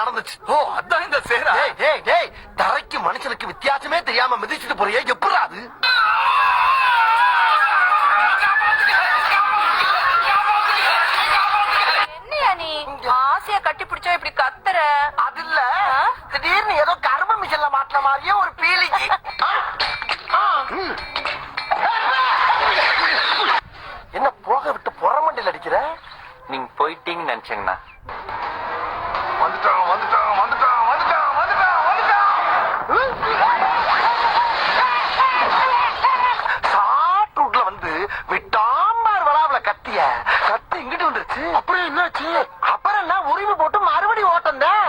வந்துருச்சு ஓ அதான் இந்த சேரா. டேய் டேய் டேய் தரைக்கு மனுஷனுக்கு வித்தியாசமே தெரியாம மிதிச்சிட்டு போறியே எப்படா அது? ஆசையா கட்டி பிடிச்சா இப்படி கத்துற? அது இல்ல? திடீர்னு ஏதோ கரும்பு மிஷின்ல மாட்டின மாதிரியே ஒரு பீலிங் என்ன போக விட்டு புறமண்டில் அடிக்கிற? நீங்க போயிட்டீங்கன்னு நினைச்சேங்கண்ணா. வந்துட்டான் வந்துட்டான் வந்துட்டான் வந்துட்டான் வந்துட்டான் வந்துட்டான். ஷார்ட் ரூட்ல வந்து விட்டாம்பார் வளாவுல கத்திய கத்தி இங்கிட்டு வந்துருச்சு. அப்புறம் என்னாச்சு? அப்புறம் என்ன? உரிமை போட்டு மறுபடி ஓட்டம் தான்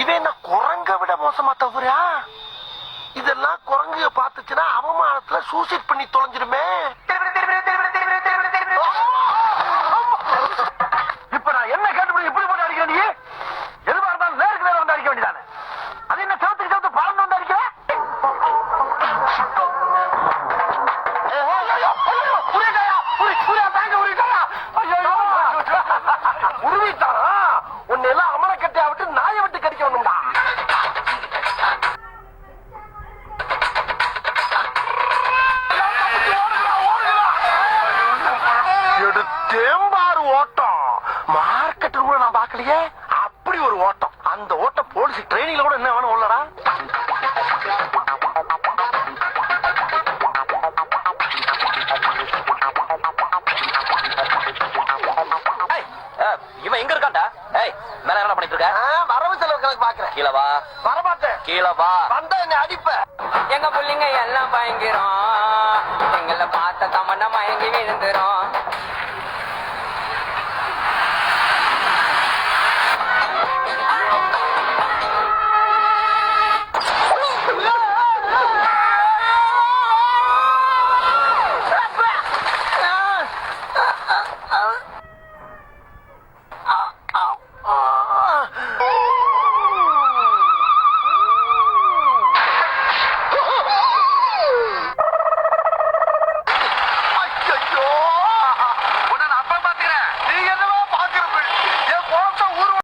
இவன் என்ன குரங்க விட மோசமா தவறா? இதெல்லாம் குரங்கு பார்த்துச்சுன்னா அவமானத்துல சூசைட் பண்ணி தொலைஞ்சிருமே. உருவிட்டாரா உன்னை எல்லாம் அமர கட்டியா விட்டு நாயை விட்டு கடிக்க வேணும்டா எடுத்தேம்பாரு ஓட்டம். மார்க்கெட்டில் கூட நான் பார்க்கலையே? அப்படி ஒரு ஓட்டம். அந்த ஓட்டம் போலீஸ் ட்ரைனிங்ல கூட என்ன வேணும் உள்ளடா? ஏய் மேல என்ன பண்ணிட்டு இருக்க? வரவு செலவு கணக்கு பாக்குறேன். கீழே வா. வரமாட்டேன். கீழே வா. வந்தா என்ன அடிப்ப. எங்க புள்ளைங்க எல்லாம் பயங்கரம். எங்களை பார்த்த தமன்னா மயங்கி விழுந்துரும்.